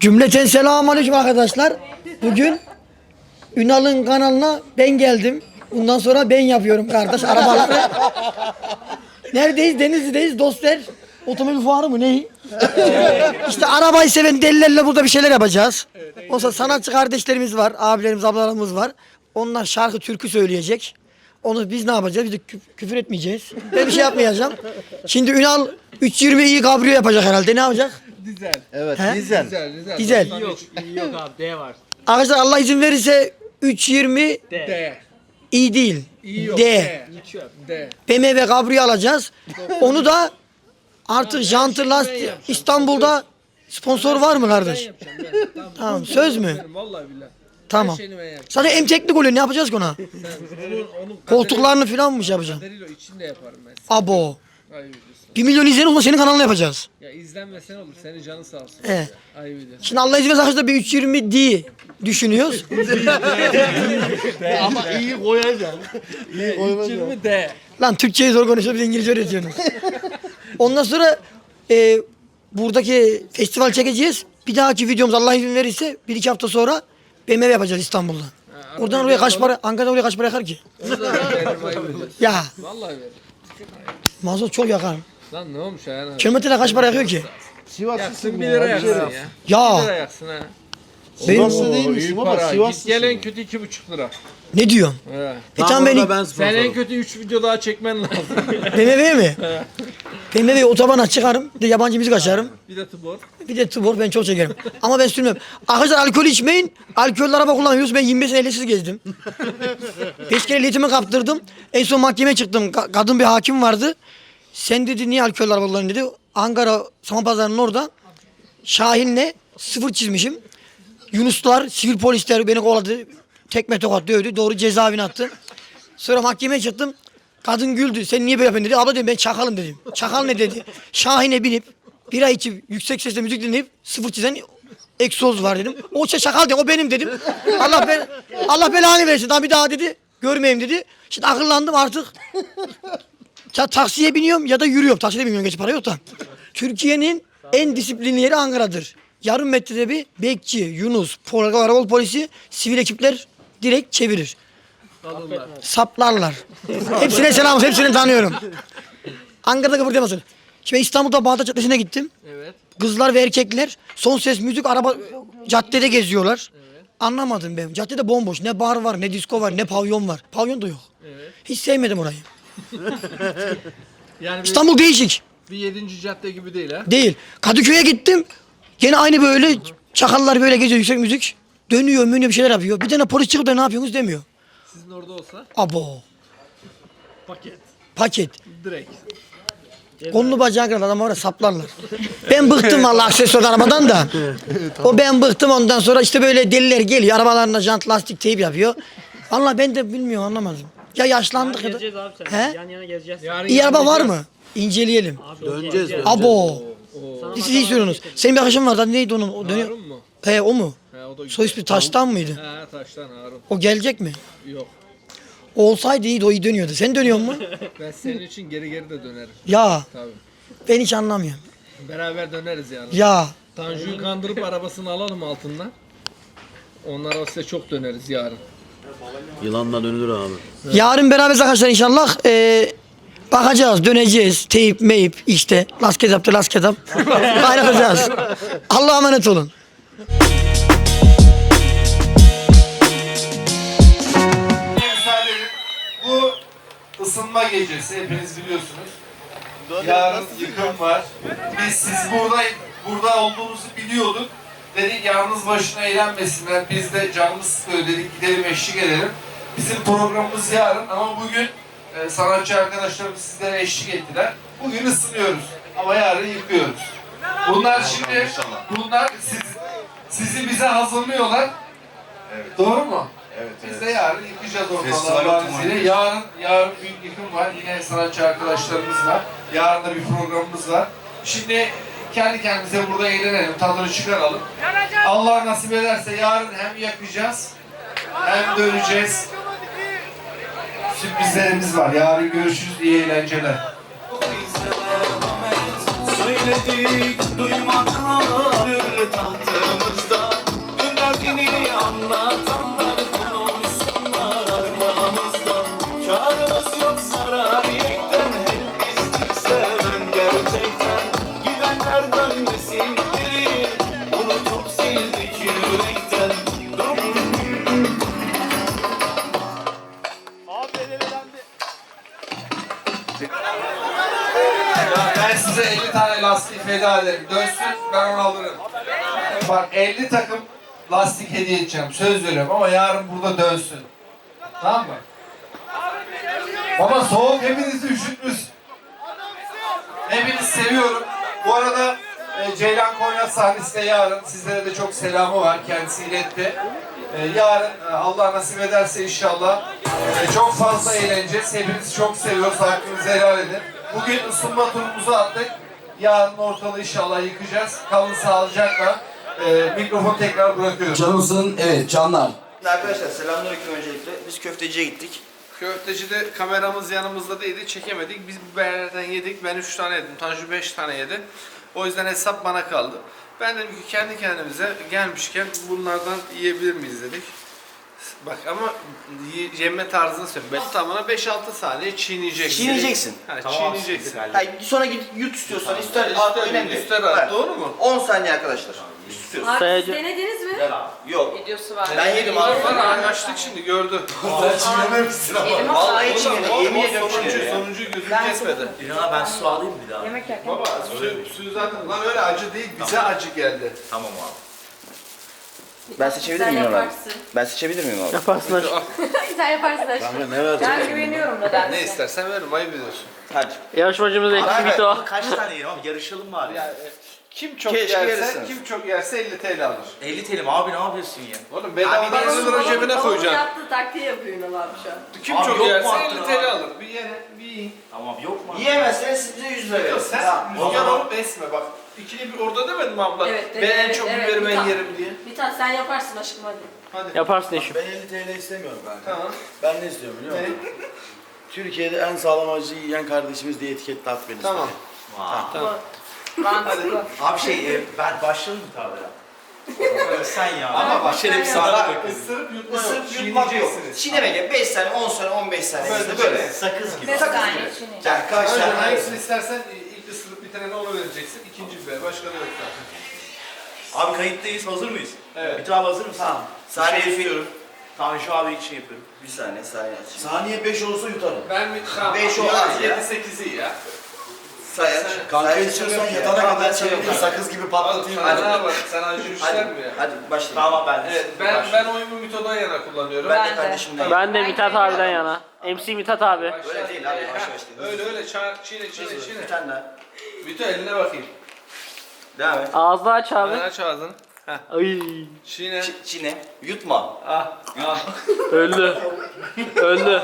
Cümleten selamun aleyküm arkadaşlar. Bugün Ünal'ın kanalına ben geldim. Bundan sonra ben yapıyorum kardeş arabaları. Neredeyiz? Denizli'deyiz dostlar. Otomobil fuarı mı ne? işte arabayı seven delilerle burada bir şeyler yapacağız. Olsa sanatçı kardeşlerimiz var, abilerimiz, ablalarımız var. Onlar şarkı, türkü söyleyecek. Onu biz ne yapacağız? Biz de kü- küfür etmeyeceğiz. Ben bir şey yapmayacağım. Şimdi Ünal 320 iyi kabrio yapacak herhalde. Ne yapacak? Dizel. Evet, He? dizel. Güzel güzel. Güzel. Yok. Yok abi D var. Arkadaşlar Allah izin verirse 320 D. D. iyi değil. İyi yok. D. D. D. BMW kabrio alacağız. Onu da artık jantı lastik İstanbul'da sponsor var mı Ben kardeş? yapacağım ben. Tamam. Tamam söz mü? Benim, Vallahi billahi. Tamam. Her şeyini ben yapacağım. Teknik oluyor ne yapacağız ki ona? Sen onun, onun Koltuklarını falan mı şey yapacağım? kadarıyla içinde yaparım ben. Abo. Ayıp ediyorsun. 1 milyon izleyen olsa senin kanalını yapacağız. Ya izlenmesen olur. Senin canın sağ olsun. He. Ayıp ediyorsun. Şimdi Allah izin verirse arkadaşlar bir 320 D düşünüyoruz. Ama iyi koyacaksın. iyi koymayacaksın. 20 D. Lan Türkçeyi zor konuşuyor biz İngilizce öğretiyorsunuz. Ondan sonra e, buradaki festival çekeceğiz. Bir dahaki videomuz Allah izin verirse bir iki hafta sonra BMW yapacağız İstanbul'da. Oradan oraya kaç para, Ankara'dan oraya kaç para yakar ki? Orada da veririm ayıp ediyorsun. Ya Vallahi veririm. Mazot çok yakar. Lan ne olmuş ya? Kilometrede kaç para yakıyor ki? Yaksın isim 1 ya, lira yaksın ya. Ya. 1 lira yaksın ha. Benim, Sivaslı değil misin baba? para. Sivaslı Git gelen kötü 2,5 lira. ne diyorsun? He. E tamam beni Sen en kötü 3 video daha çekmen lazım. BMW mi? BMW'yi otobana çıkarım. Bir de yabancı müzik açarım. bir de tubor. Bir de tubor ben çok çekerim. Ama ben sürmem. Arkadaşlar alkol içmeyin. Alkollü araba kullanıyoruz. Ben 25 sene ehliyetsiz gezdim. 5 kere ehliyetimi kaptırdım. En son mahkemeye çıktım. Ka- kadın bir hakim vardı. Sen dedi niye alkollü araba kullanıyorsun dedi. Ankara Samanpazarı'nın orada Şahin'le sıfır çizmişim. Yunuslar, sivil polisler beni kovaladı. Tekme tokat dövdü. Doğru cezaevine attı. Sonra mahkemeye çıktım. Kadın güldü. Sen niye böyle yapıyorsun dedi. Abla dedim ben çakalım dedim. Çakal ne dedi. Şahin'e binip bir ay içip yüksek sesle müzik dinleyip sıfır çizen egzoz var dedim. O şey çakal diyor. O benim dedim. Allah ben Allah belanı versin. Daha bir daha dedi. Görmeyeyim dedi. Şimdi akıllandım artık. Ya taksiye biniyorum ya da yürüyorum. Takside biniyorum gerçi para yok da. Türkiye'nin en disiplinli yeri Ankara'dır. Yarım metrede bir bekçi, Yunus, Pol Karakol polisi, sivil ekipler direkt çevirir. Saplarlar. hepsine selam olsun, hepsini tanıyorum. Ankara'da kıpırdamasın. Şimdi İstanbul'da Bağdat Caddesi'ne gittim. Evet. Kızlar ve erkekler son ses müzik araba caddede geziyorlar. Anlamadım ben. Caddede bomboş. Ne bar var, ne disco var, ne pavyon var. Pavyon da yok. Evet. Hiç sevmedim orayı. Yani bir, İstanbul değişik. bir 7. cadde gibi değil ha. Değil. Kadıköy'e gittim. Gene aynı böyle çakallar böyle geziyor yüksek müzik. Dönüyor, mönüyor bir şeyler yapıyor. Bir tane polis çıkıp da ne yapıyorsunuz demiyor. Sizin orada olsa Abo. paket. Paket. Direkt. Kolunu bacağı kırılan adamı oraya saplarlar. Ben bıktım valla aksesuar arabadan da. O ben bıktım ondan sonra işte böyle deliler geliyor. Arabalarına jant lastik teyip yapıyor. Valla ben de bilmiyorum anlamadım. Ya yaşlandık ya da. Gezeceğiz abi sen. He? Yan yana gezeceğiz. Yarın İyi araba var mı? İnceleyelim. Abi, Döneceğiz. Abo. Siz iyi sürüyorsunuz. Senin bir arkadaşın vardı. adı Neydi onun? O dönüyor. Harun mu? He o mu? O da güzel. Soy ismi Taştan mıydı? He taştan Harun. O gelecek mi? Yok. O olsaydı iyiydi o iyi dönüyordu. Sen dönüyor mu? Ben senin için geri geri de dönerim. Ya Tabii. ben hiç anlamıyorum. Beraber döneriz yani. Ya Tanju'yu kandırıp arabasını alalım altından. Onlara size çok döneriz yarın. Yılanla dönülür abi. yarın beraberiz arkadaşlar inşallah. Ee, bakacağız, döneceğiz. Teyip, meyip işte. Las ketap da las ketap. Kaynatacağız. Allah'a emanet olun. Gecesi hepiniz biliyorsunuz. Yarın yıkım var. Biz siz burada burada olduğunuzu biliyorduk. Dedik yalnız başına eğlenmesinler. Biz de canımız sıkıyor dedik gidelim eşlik edelim. Bizim programımız yarın ama bugün e, sanatçı arkadaşlarımız sizlere eşlik ettiler. Bugün ısınıyoruz ama yarın yıkıyoruz. Bunlar şimdi bunlar siz, sizi bize hazırlıyorlar. Doğru mu? Evet, Biz evet. de yarın otomobil. izniyle. Yarın, yarın büyük yıkım var. Yine sanatçı arkadaşlarımız var. Yarın da bir programımız var. Şimdi kendi kendimize burada eğlenelim, tadını çıkaralım. Allah nasip ederse yarın hem yakacağız, hem döneceğiz. Sürprizlerimiz var. Yarın görüşürüz. İyi eğlenceler. Söyledik duymadılar tahtımız anlatanlar feda ederim. Dönsün ben onu alırım. Bak 50 takım lastik hediye edeceğim. Söz veriyorum ama yarın burada dönsün. Tamam mı? Baba soğuk hepinizi üşütmüş. Hepinizi seviyorum. Bu arada e, Ceylan Konya sahnesinde yarın sizlere de çok selamı var. Kendisi iletti. E, yarın e, Allah nasip ederse inşallah çok fazla eğleneceğiz. Hepinizi çok seviyoruz. Hakkınızı helal edin. Bugün ısınma turumuzu attık. Yarın ortalığı inşallah yıkacağız. Kalın sağlıcakla. E, mikrofonu tekrar bırakıyorum. Canımsın evet canlar. Arkadaşlar selamünaleyküm öncelikle. Biz köfteciye gittik. Köftecide kameramız yanımızda değildi, çekemedik. Biz biberlerden yedik. Ben 3 tane yedim. Tanju 5 tane yedi. O yüzden hesap bana kaldı. Ben dedim ki kendi kendimize gelmişken bunlardan yiyebilir miyiz dedik. Bak ama ye- yeme tarzını söyleyeyim. Ben tamamına 5-6 saniye çiğneyeceksin. Çiğneyeceksin. Ha, çiğneyeceksin. Hayır, sonra git yut istiyorsan ister önemli. ister Evet. at, doğru mu? 10 saniye arkadaşlar. İstiyorsun. Abi siz denediniz mi? Yok. Videosu var. Ben yedim abi. Var var açtık şimdi gördü. Yedim ama Vallahi hiç. Yemin ediyorum sonuncu, çiğnedim ya. sonuncu gözünü kesmedi. İlhan'a ben su alayım bir daha. yemek yerken. Baba suyu, suyu zaten lan öyle acı değil bize acı geldi. Tamam abi. Ben seçebilir miyim abi? yaparsın. Ben seçebilir miyim abi? Sen yaparsın aşkım. Kanka ne var? Ben güveniyorum da dersin. Ne istersen veririm ayıp ediyorsun. Hadi. Yarışmacımız Abi, Ekşi o. Kaç tane yiyelim abi? Yarışalım abi? Ya, e, kim çok Keşke yerse, yarısınız. kim çok yerse 50 TL alır. 50 TL mi abi ne yapıyorsun ya? Oğlum Abi, bedavadan ben 50 lira cebine Babamın koyacaksın. yaptığı taktiği yapıyor Ünal abi şu an. Kim Abi çok yok mu yerse hakkın 50 abi? TL alır. Bir yere, bir yiyin. Tamam yok mu? Yiyemezseniz siz bize 100 lira verin. sen Tamam. o rüzgar zaman- olup esme bak. İkili bir orada demedin mi abla? Evet, ben dedi, en evet, çok evet, biberi ben yerim diye. Bir tane sen yaparsın aşkım hadi. Hadi. Yaparsın eşim. Ben 50 TL istemiyorum kanka. Tamam. Ben ne istiyorum biliyor musun? Türkiye'de en sağlam acı yiyen kardeşimiz diye etiketle at beni. Tamam. Vay. Tamam. Mantıklı. Abi şey e, ben başlayalım mı tabira? Sen ya. Ama bak şöyle bir sen sana bak, bakın. ısırıp yutma yok. Isırıp yutmak yok. Çiğneyeceksiniz. Çiğnemek 5 saniye, 10 saniye, 15 saniye. Böyle, Böyle. böyle. Sakız gibi. Sakız gibi. Yani tane? hangisini istersen bitirene onu vereceksin. İkinci biber. Başka da yok zaten. Abi kayıttayız hazır mıyız? Evet. Bir tane hazır mısın? Tamam. Saniye şey istiyorum. Tanju abi için yapıyorum. Bir saniye, saniye açayım. Saniye 5 olsa yutarım. Ben bir tamam. Beş olmaz ya. 7-8'i ya. Say aç. Kanka istiyorsan yatana kadar çevireyim çeviriyorum. sakız gibi patlatayım. sana ne bak sen acı işler Hadi, mi ya? hadi başlayalım. Tamam ben. Evet ben ben oyumu Mito'dan yana kullanıyorum. Ben Ben de de. kardeşimden. Ben de Mithat abiden yana. MC Mithat abi. Başla. Öyle değil abi, yavaş yavaş değil. Öyle öyle çağır, çiğne çiğne Bir çiğne. tane daha. Mito eline bakayım. Devam et. Ağzını aç Ben abi. aç ağzını. Ay. Çiğne. Ç- çiğne. Yutma. Ah ah Öldü. Öldü.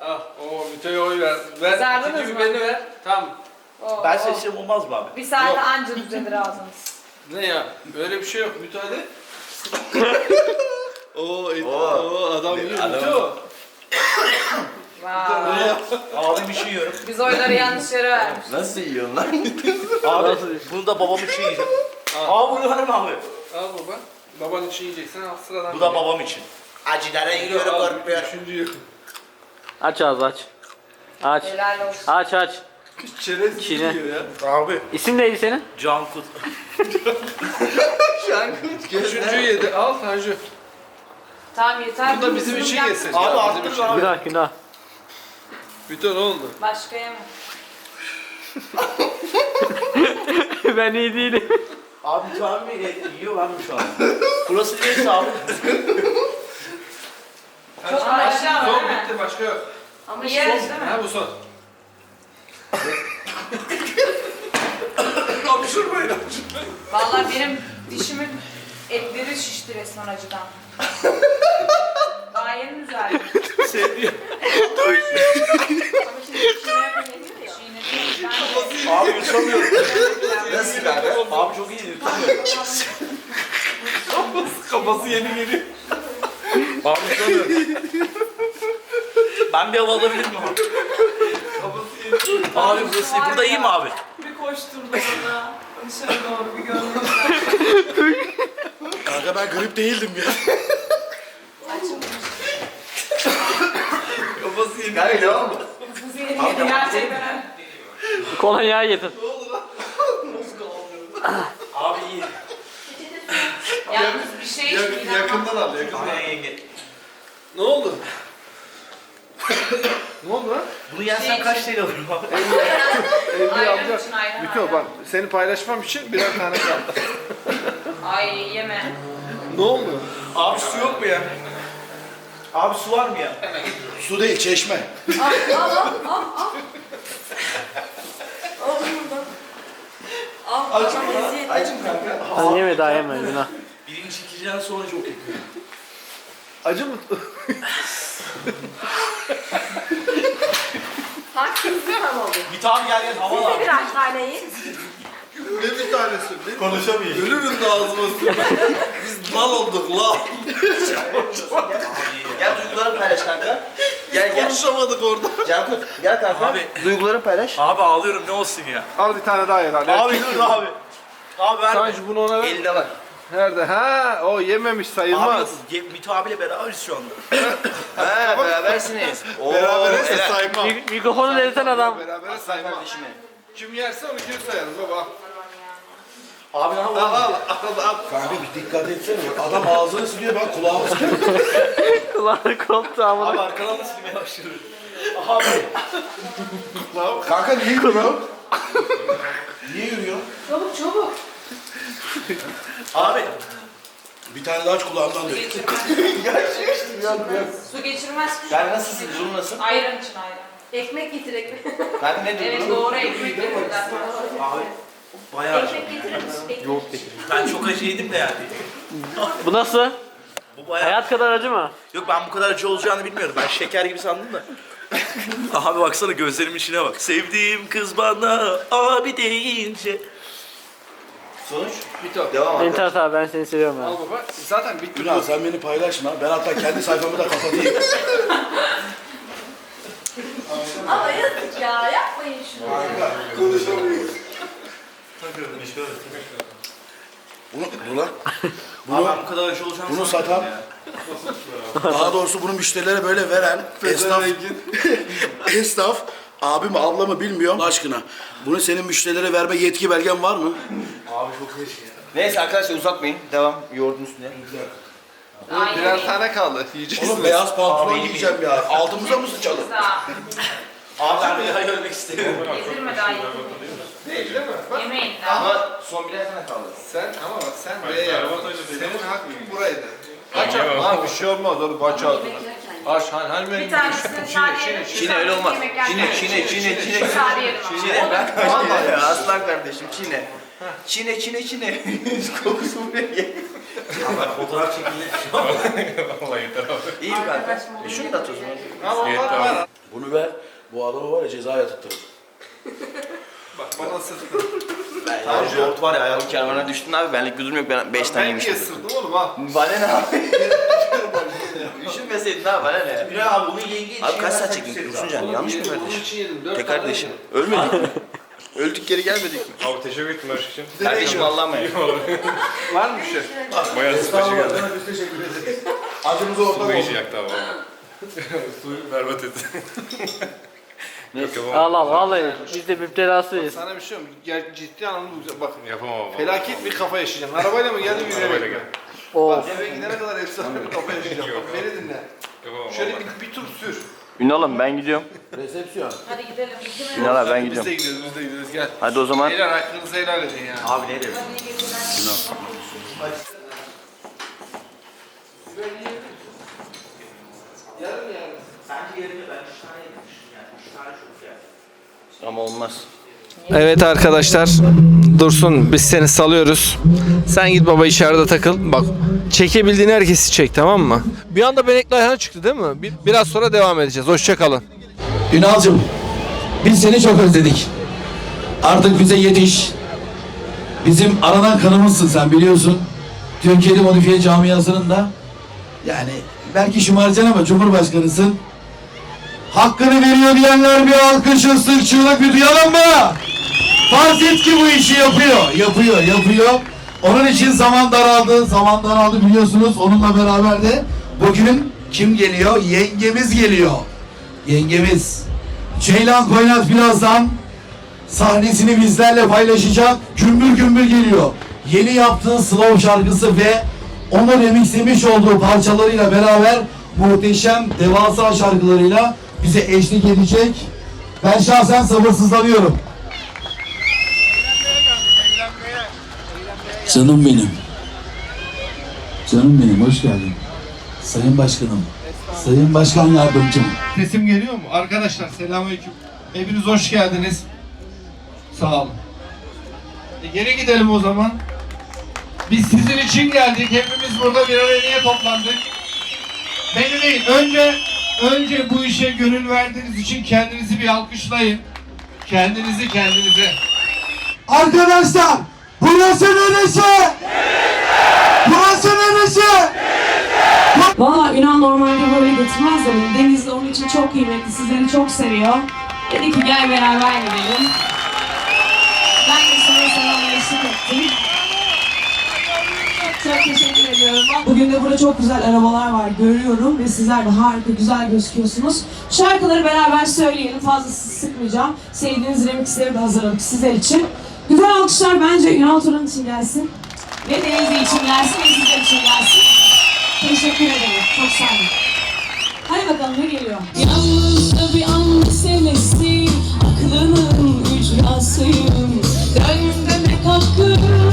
ah. Oo Mito'ya oy ver. Ver Kızardınız ikinci mı? biberini ver. Tamam. Oo, Ben oo. seçsem olmaz mı abi? Bir saatte anca düzelir ağzınız. Ne ya? Öyle bir şey yok. Mito hadi. Oo, et, Oo. oo adam yiyor. Mito. Vay. Abim için yiyorum. Biz oyları yanlış yere vermiş. Nasıl yiyorsun lan? Abi bunu da babam için yiyeceğim. Aa bunu verme abi. Al baba. Baban için yiyeceksin. Al sıradan. Bu da babam için. Acılara Al, giriyorum korkmuyorum. Üçüncüyü. Aç ağzı aç. Aç. Helal olsun. Aç aç. Çerez Çiğne. yiyor ya. Abi. İsim neydi senin? Cankut. Üçüncüyü yedi. Al Tanju. Tamam yeter. Bu da bizim için yesin. Abi için. abi. Günah günah. Ne oldu? Başka yeme. ben iyi değilim. Abi şu an mi yiyor mi şu an? Burası neyse abi. Çok aşağı Son var değil mi? bitti başka yok. Ama yeriz değil mi? Ha bu son. Hapşırmayın hapşırmayın. Vallahi benim dişimin etleri şişti resmen acıdan. Daha yeni düzeldi. Seviyor. Ama şimdi çiğnemem yeniyor ya. Çiğnedim. Ben de- Abi yutamıyorum. Nasıl kanka? Abi çok iyi yutamıyorum. Kafası yeni geliyor. Abi yutamıyorum. Ben bir hava alabilir miyim abi? Abi burası burada iyi mi abi? Bir koşturdu bana. Dışarı doğru bir görmüşler. Kanka ben grip değildim ya. Kanka devam mı? Gerçekten. Kolonya getir. Abi iyi. Yalnız bir şey Yakın, yakından al, yakından. Aynen yenge. Ne oldu? ne oldu lan? Bunu yersen kaç TL alırım abi? Ayran için ayran. Miko bak seni paylaşmam için birer tane kaldı. Ay yeme. ne oldu? Abi su yok mu ya? Abi su var mı ya? Su değil çeşme. Acım kanka. Sen yeme daha yeme günah. Birini çekeceğin sonra çok yakıyor. Acı mı? Bir tane gel gel hava var. Birer taneyi. Ne bir tanesi? Ne? Konuşamıyor. Ölürüm de ağzıma sürme. Mal olduk la. Gel duygularını paylaş kanka. Gel gel. Konuşamadık orada. Cankut gel kanka. Abi. Duygularını paylaş. Abi ağlıyorum ne olsun ya. Al bir tane daha yer hadi. Abi dur abi. Abi verme. Tanju bunu ona ver. Elde var. Nerede? Ha, o yememiş sayılmaz. Abi Mito abiyle beraberiz şu anda. Ha berabersiniz. Oo, Beraber helal. saymam. Mik- mikrofonu versen adam. Beraber saymam. Kim yerse onu kim sayarız baba. Abi ne Al yapalım? al al al. Kanka dikkat etsene. Adam ağzını siliyor ben kulağımı siliyorum. Kulağını koptu amına. Abi arkadan da silmeye başladı. Abi. Kanka niye yürüyor? niye yürüyor? Çabuk çabuk. Abi. Bir tane daha aç kulağımdan Su dök. geçirmez. Su geçirmez. Yani nasılsın? Durum nasıl? Ayran için ayran. Ekmek getir ekmek. Kanka ne Evet durum? doğru ekmek getirdiler. Abi. Bayağı. ekmek getirir misin? Ekmek. Ben çok acı yedim de yani. Bu nasıl? Bu bayağı. Hayat kadar acı mı? Yok ben bu kadar acı olacağını bilmiyordum. Ben şeker gibi sandım da. abi baksana gözlerimin içine bak. Sevdiğim kız bana abi deyince. Sonuç? Mito. Devam et. İnternet abi ben seni seviyorum ya. Al baba. Zaten bitti. Ünal sen beni paylaşma. Ben hatta kendi sayfamı da kapatayım. Ama yazık ya yapmayın şunu. Bunu, dur lan. Abi ben bu kadar acı olacağını Bunu satan, ya. daha doğrusu bunu müşterilere böyle veren esnaf, esnaf abim ablamı bilmiyorum Allah aşkına. Bunu senin müşterilere verme yetki belgen var mı? Abi çok acı ya. Neyse arkadaşlar uzatmayın. Devam. Yoğurdun üstüne. Daha Birer tane kaldı. Yiyeceğiz. Oğlum beyaz pantolon giyeceğim ya. Altımıza mı sıçalım? Daha. Abi ben bir daha görmek istemiyorum. Yedirme daha yedirme. Değil değil mi? Bak Yemeyin. Ama son birer tane kaldı. sen ama bak sen B'ye yaptın. Senin hakkın buraydı. Aç abi. Ha bir şey olmaz oğlum aç abi. Aç hani hani Bir tanesini sadece yerim. Çiğne öyle olmaz. Çiğne. Sadece yerim ama. Çiğne ben Vallahi ya aslan kardeşim çiğne. Çiğne, çiğne, çiğne. Kokusu buraya gel. Abi fotoğraf çekildi. İyi mi kanka? E şunu da zaman. Ama onlar var. Bunu ver. Bu adamı var ya cezaya tutturur. Bak bana sırtın. Abi yoğurt var ya ayağım kervana düştün abi benlik bir durum yok ben 5 tane Ben niye yemiştim. ısırdım oğlum ha? Bana ne abi? Düşünmeseydin abi bana ne? Bir abi bunu yenge için Abi kaç saat çektin Dursun Can? Yanlış mı kardeşim? için yedim. Dört Tek tane kardeşim. yedim. Ölmedik mi? Öldük geri gelmedik mi? Abi teşekkür ettim her şey için. Kardeşim Allah'a emanet. Var mı bir şey? Bayağı sıkıcı geldi. Biz teşekkür ederiz. Acımızı ortak Bu oldu. işi yaktı ama. Su berbat etti. Yok yapamam. Al al vallahi biz de müptelasıyız. Sana bir şey yok. Ger- ciddi anlamda güzel. Bakın Yapamam ama. felaket bir kafa yaşayacaksın. Arabayla mı geldin yürüyerek mi? geldim. Of. Bak eve gidene kadar efsane bir kafa yaşayacaksın. Yok. Bak beni dinle. Yapamam Şöyle bir, bir tur sür. Ünal'ım ben gidiyorum. Resepsiyon. Hadi gidelim. gidelim. Ünal abi ben Biz de gidiyorum. gidiyoruz, biz de gidiyoruz. Gel. Hadi o zaman. Beyler hakkınızı helal edin ya. Abi ne diyorsun? Bence yerine ben 3 tane yemiştim yani. 3 tane yani. Ama olmaz. Evet arkadaşlar. Dursun biz seni salıyoruz. Sen git baba içeride takıl. Bak çekebildiğin herkesi çek tamam mı? Bir anda Benekli Ayhan çıktı değil mi? Bir- biraz sonra devam edeceğiz. Hoşçakalın. Ünal'cım biz seni çok özledik. Artık bize yetiş. Bizim aranan kanımızsın sen biliyorsun. Türkiye'de modifiye camiasının da yani belki şımaracaksın ama Cumhurbaşkanısın. Hakkını veriyor diyenler bir alkış ıslık çığlık bir duyalım mı? Farz et ki bu işi yapıyor, yapıyor, yapıyor. Onun için zaman daraldı, zaman daraldı biliyorsunuz. Onunla beraber de bugün kim geliyor? Yengemiz geliyor. Yengemiz. Ceylan Koynat birazdan sahnesini bizlerle paylaşacak. Gümbür gümbür geliyor. Yeni yaptığı slow şarkısı ve onu remixlemiş olduğu parçalarıyla beraber muhteşem devasa şarkılarıyla bize eşlik edecek. Ben şahsen sabırsızlanıyorum. Canım benim. Canım benim hoş geldin. Sayın Başkanım. Sayın Başkan Yardımcım. Sesim geliyor mu? Arkadaşlar selamünaleyküm. Hepiniz hoş geldiniz. Sağ olun. E, geri gidelim o zaman. Biz sizin için geldik. Hepimiz burada bir araya niye toplandık? Beni değil. Önce önce bu işe gönül verdiğiniz için kendinizi bir alkışlayın. Kendinizi kendinize. Arkadaşlar burası neresi? Burası neresi? Valla Ünal normalde böyle getirmez de beni. Denizli onun için çok kıymetli. Sizleri çok seviyor. Dedi ki gel beraber gidelim. Ben de sana sana eşlik ettim. Çok teşekkür ediyorum. Bugün de burada çok güzel arabalar var görüyorum ve sizler de harika güzel gözüküyorsunuz. Şarkıları beraber söyleyelim fazla sıkmayacağım. Sevdiğiniz remixleri de hazırladık sizler için. Güzel alkışlar bence Ünal Turan için gelsin. Ve Denizli için gelsin ve sizler için gelsin. Teşekkür ederim. Çok sağ olun. Hadi bakalım ne geliyor? Yalnızca bir an meselesi Aklının ücrasıyım Dön demek hakkım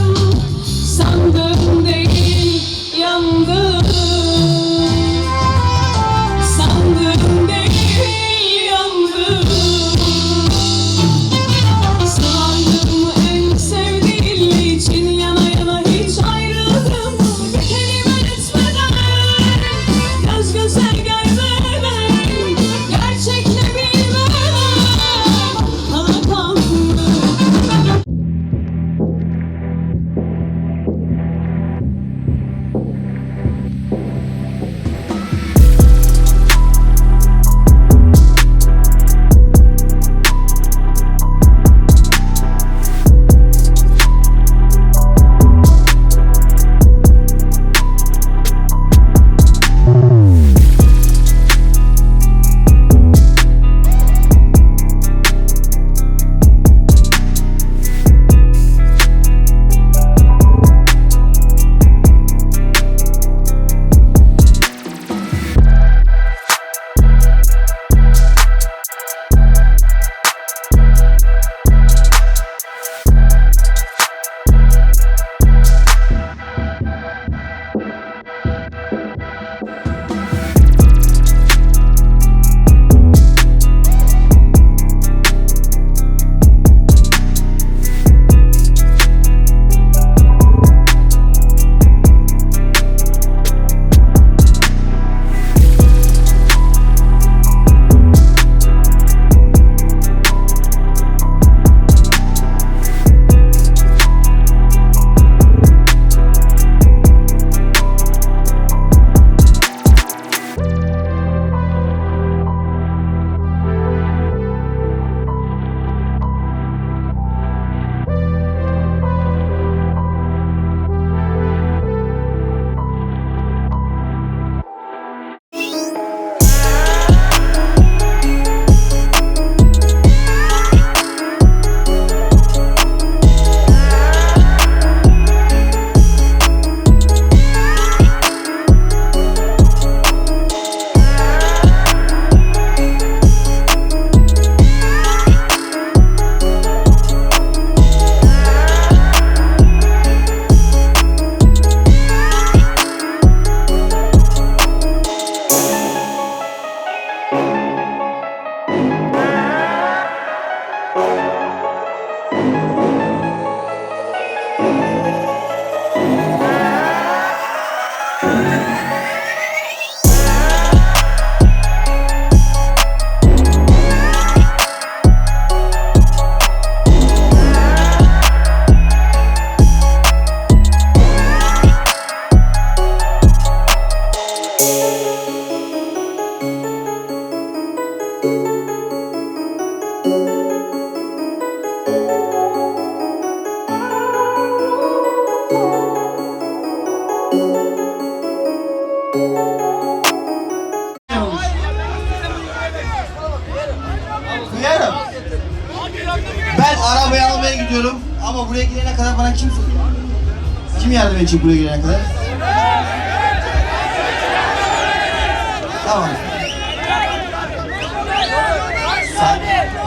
Tamam.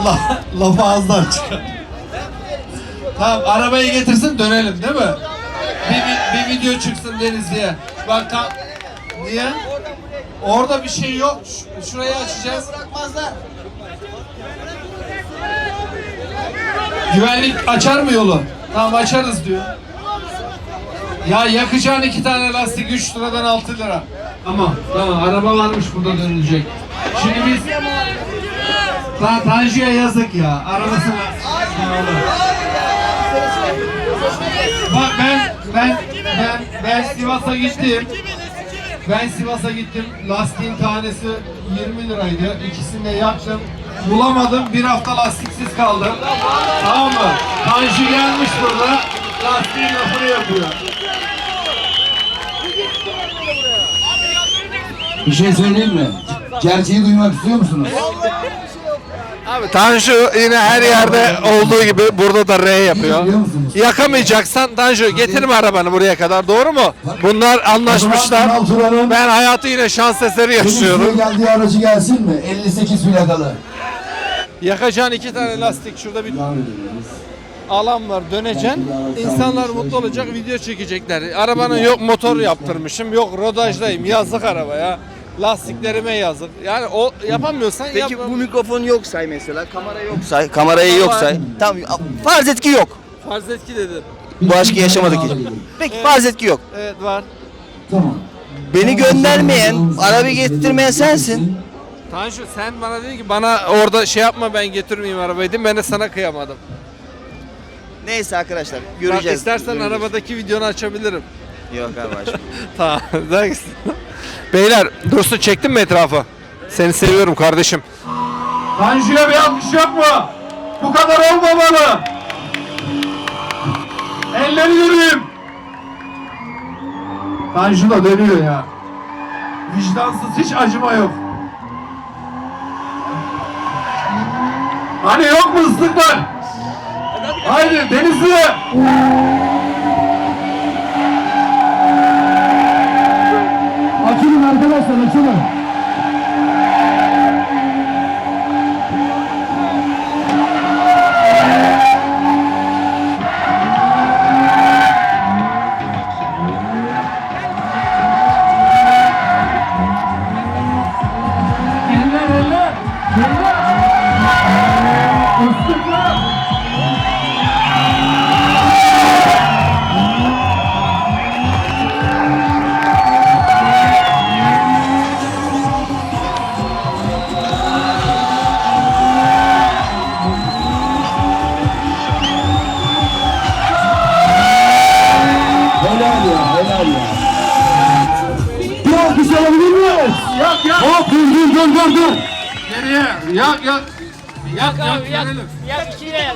La, lafı ağızdan çıkar. Tamam arabayı getirsin dönelim değil mi? Bir, bir, video çıksın Denizli'ye. Bak tam... Niye? Orada bir şey yok. Şurayı açacağız. Bırakmazlar. Güvenlik açar mı yolu? Tamam açarız diyor. Ya yakacağın iki tane lastik 3 liradan 6 lira. Tamam tamam araba varmış burada dönülecek. Şimdi biz... Ta Tanju'ya yazık ya. Arabası var. Bak ben ben ben ben Sivas'a gittim. Ben Sivas'a gittim. Lastiğin tanesi 20 liraydı. İkisini de yaptım. Bulamadım. Bir hafta lastiksiz kaldım. Tamam mı? Tanju gelmiş burada. Lastiğin lafını yapıyor. Bir şey söyleyeyim mi? Gerçeği duymak istiyor musunuz? Abi Tanju yine her yerde olduğu gibi burada da R yapıyor. Biliyor musunuz? Yakamayacaksan Tanju getirme arabanı buraya kadar doğru mu? Bunlar anlaşmışlar. Turan'ın Ben hayatı yine şans eseri yaşıyorum. geldiği aracı gelsin mi? 58 plakalı. Yakacağın iki tane lastik şurada bir alan var döneceksin. İnsanlar mutlu olacak video çekecekler. Arabanın yok motor yaptırmışım yok rodajdayım yazık araba ya. Lastiklerime yazık. Yani o yapamıyorsan Peki yapma. bu mikrofon yok say mesela, kamera yok say, kamerayı yok say. Tamam, farz et ki yok. Farz et ki dedim. Bu aşkı yaşamadık hiç. Peki farz et ki yok. Evet var. Tamam. Beni göndermeyen, arabayı getirmeyen sensin. Tanju sen bana dedin ki bana orada şey yapma ben getirmeyeyim arabayı dedim. Ben de sana kıyamadım. Neyse arkadaşlar, Bak göreceğiz. istersen Göreceğiz. arabadaki videonu açabilirim. Yok abi açma. Tamam. thanks. Beyler Dursun çektin mi etrafı? Seni seviyorum kardeşim. Tanju'ya bir alkış yok mu? Bu kadar olmamalı. Elleri göreyim. Tanju da dönüyor ya. Vicdansız hiç acıma yok. Hani yok mu ıslıklar? Haydi Denizli. Açılın arkadaşlar açılın. Dur dur dur. Geriye. Yak yak. Yak yak. Gelelim. Yak ikiyle yak.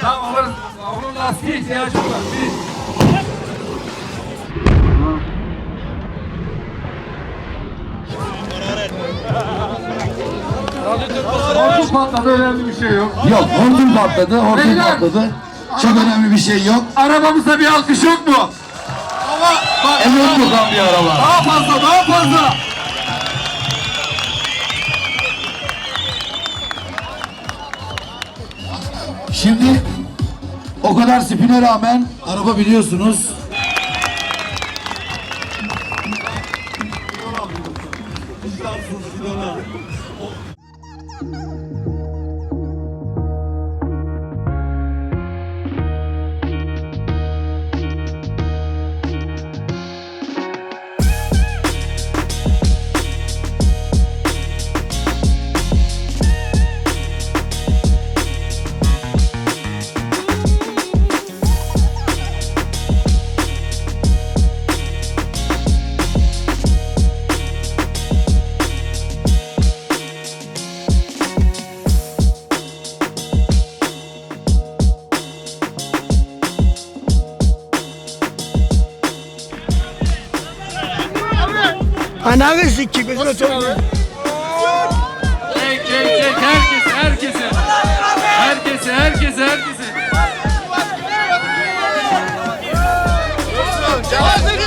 Tamam alırız. Onun lastiğe ihtiyacı var. Bir. Hortum patladı önemli bir şey yok. Yok hortum patladı hortum Beyler. patladı. Çok önemli bir şey yok. Arabamıza bir alkış yok mu? Ama bak Evet bakan bir araba. daha fazla daha fazla. Şimdi o kadar spine rağmen araba biliyorsunuz temizlik gibi. Nasıl temizlik? Çek çek çek herkes herkese. Herkese herkese herkese.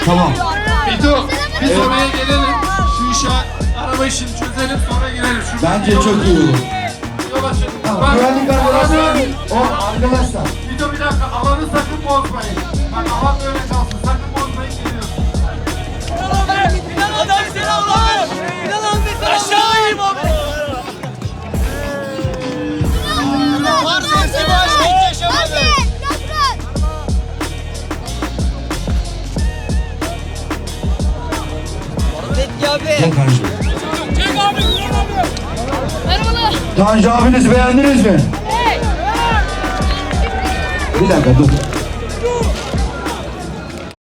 Tamam. Bito biz evet. oraya gelelim. Şu işe araba işini çözelim sonra girelim. Şu Bence çok iyi olur. Tamam, güvenlik arkadaşlar. O arkadaşlar. Bito bir dakika alanı sakın bozmayın. Bak alan böyle Gel Tanju. Tanju abinizi beğendiniz mi? Bir dakika dur.